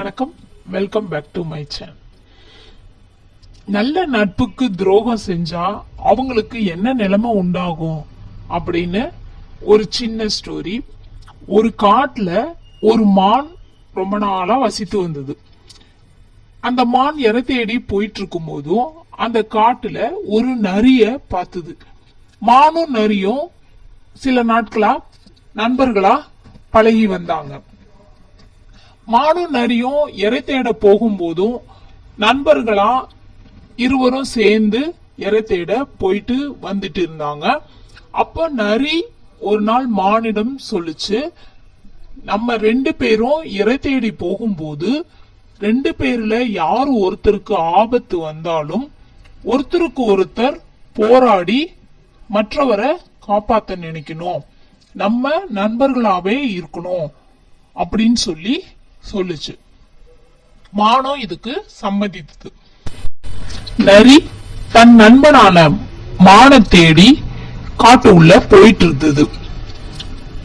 வணக்கம். Welcome back to my channel நல்ல நட்புக்கு துரோகம் செஞ்சா அவங்களுக்கு என்ன நிலைமை உண்டாகும் அப்படின்னு ஒரு சின்ன ஸ்டோரி ஒரு காட்டுல ஒரு மான் ரொம்ப நாளா வசித்து வந்தது. அந்த மான் இறை தேடி போயிட்டு இருக்கும் போதும் அந்த காட்டுல ஒரு நரிய பார்த்தது. மானும் நரியும் சில நாட்களா நண்பர்களா பழகி வந்தாங்க. மானும் நரியும் இறை தேட போகும்போதும் நண்பர்களா இருவரும் சேர்ந்து இறை தேட போயிட்டு வந்துட்டு இருந்தாங்க. அப்ப நரி ஒரு நாள் மானிடம் சொல்லுச்சு நம்ம ரெண்டு பேரும் இறை தேடி போகும்போது ரெண்டு பேர்ல யார் ஒருத்தருக்கு ஆபத்து வந்தாலும் ஒருத்தருக்கு ஒருத்தர் போராடி மற்றவரை காப்பாத்த நினைக்கணும். நம்ம நண்பர்களாவே இருக்கணும். அப்படின்னு சொல்லி சொல்லுச்சு. மானம் இதுக்கு சம்மதித்தது. நரி தன் நண்பனான மான தேடி காட்டு உள்ள போயிட்டு இருந்தது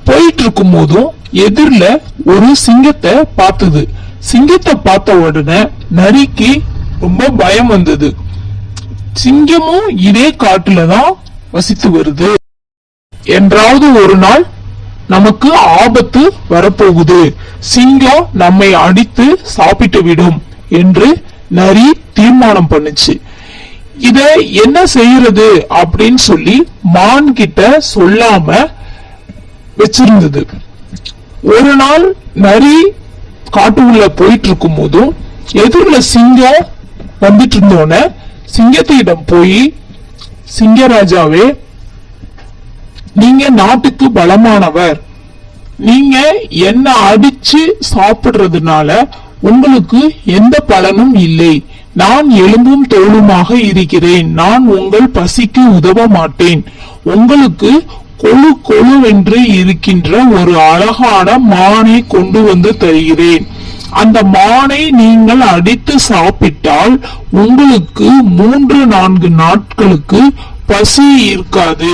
போயிட்டு இருக்கும் போதும் எதிரில ஒரு சிங்கத்தை பார்த்தது. சிங்கத்தை பார்த்த உடனே நரிக்கு ரொம்ப பயம் வந்தது. சிங்கமும் இதே காட்டுல தான் வசித்து வருது. என்றாவது ஒரு நாள் நமக்கு ஆபத்து வரப்போகுது. சிங்கம் நம்மை அடித்து சாப்பிட்டு விடும் என்று நரி தீர்மானம் பண்ணுச்சு. இத என்ன செய்யறது அப்படின்னு சொல்லி மான் கிட்ட சொல்லாம வச்சிருந்தது. ஒரு நாள் நரி காட்டுக்குள்ள போயிட்டு இருக்கும் போதும் எதிரில சிங்கம் வந்துட்டு இருந்தோன்ன சிங்கத்திடம் போய் சிங்கராஜாவே நீங்க நாட்டுக்கு பலமானவர். நீங்க என்ன அடிச்சு சாப்பிடுறதுனால உங்களுக்கு எந்த பலனும் இல்லை. நான் எலும்பும் தோளுமாக இருக்கிறேன். நான் உங்கள் பசிக்கு உதவ மாட்டேன். உங்களுக்கு கொழு கொழுவென்று இருக்கின்ற ஒரு அழகான மானை கொண்டு வந்து தருகிறேன். அந்த மானை நீங்கள் அடித்து சாப்பிட்டால் உங்களுக்கு மூன்று நான்கு நாட்களுக்கு பசி இருக்காது.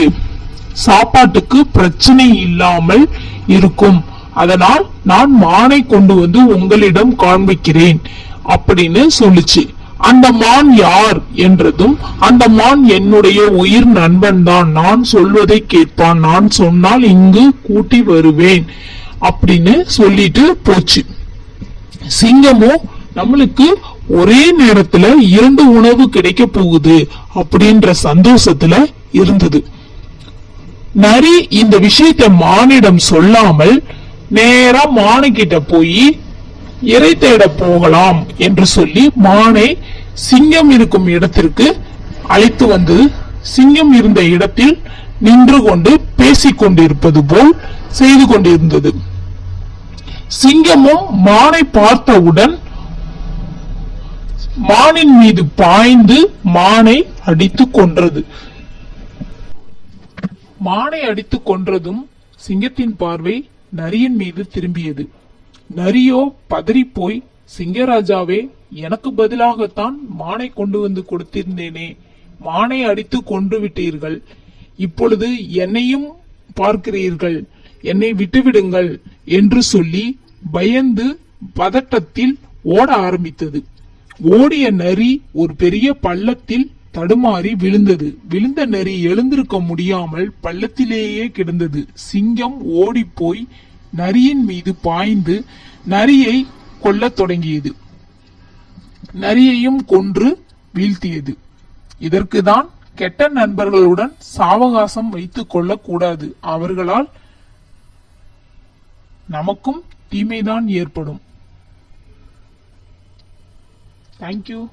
சாப்பாட்டுக்கு பிரச்சனை இல்லாமல் இருக்கும். அதனால் நான் மானை கொண்டு வந்து உங்களிடம் காண்பிக்கிறேன் அப்படின்னு சொல்லுச்சு. அந்த மான் யார் என்றதும் அந்த மான் என்னுடைய உயிர் நண்பன் தான். நான் சொல்வதை கேட்பான். நான் சொன்னால் இங்கு கூட்டி வருவேன் அப்படின்னு சொல்லிட்டு போச்சு. சிங்கமும் நம்மளுக்கு ஒரே நேரத்துல இரண்டு உணவு கிடைக்க போகுது அப்படின்ற சந்தோஷத்துல இருந்தது. நரி இந்த விஷயத்தை மானிடம் சொல்லாமல் நேரா மானு கிட்ட போய் இறை தேட போகலாம் என்று சொல்லி மானை சிங்கம் இருக்கும் இடத்திற்கு அழைத்து வந்து சிங்கம் இருந்த இடத்தில் நின்று கொண்டு பேசிக் கொண்டிருப்பது போல் செய்து கொண்டிருந்தது. சிங்கமும் மானை பார்த்தவுடன் மானின் மீது பாய்ந்து மானை அடித்து கொன்றது. மானை அடித்து கொன்றதும் சிங்கத்தின் பார்வை நரியின் மீது திரும்பியது. நரியோ பதறிப்போய் சிங்கராஜாவே எனக்கு பதிலாகத்தான் மானை கொண்டு வந்து கொடுத்திருந்தேனே. மானை அடித்து கொன்று விட்டீர்கள். இப்பொழுது என்னையும் பார்க்கிறீர்கள். என்னை விட்டுவிடுங்கள் என்று சொல்லி பயந்து பதட்டத்தில் ஓட ஆரம்பித்தது. ஓடிய நரி ஒரு பெரிய பள்ளத்தில் தடுமாறி விழுந்தது. விழுந்த நரி எழுந்திருக்க முடியாமல் பள்ளத்திலேயே கிடந்தது. சிங்கம் ஓடிப்போய் நரியின் மீது பாய்ந்து நரியை கொல்லத் தொடங்கியது. நரியையும் கொன்று வீழ்த்தியது. இதற்குதான் கெட்ட நண்பர்களுடன் சாவகாசம் வைத்துக் கொள்ளக்கூடாது அவர்களால் நமக்கும் தீமைதான் ஏற்படும். தேங்க்யூ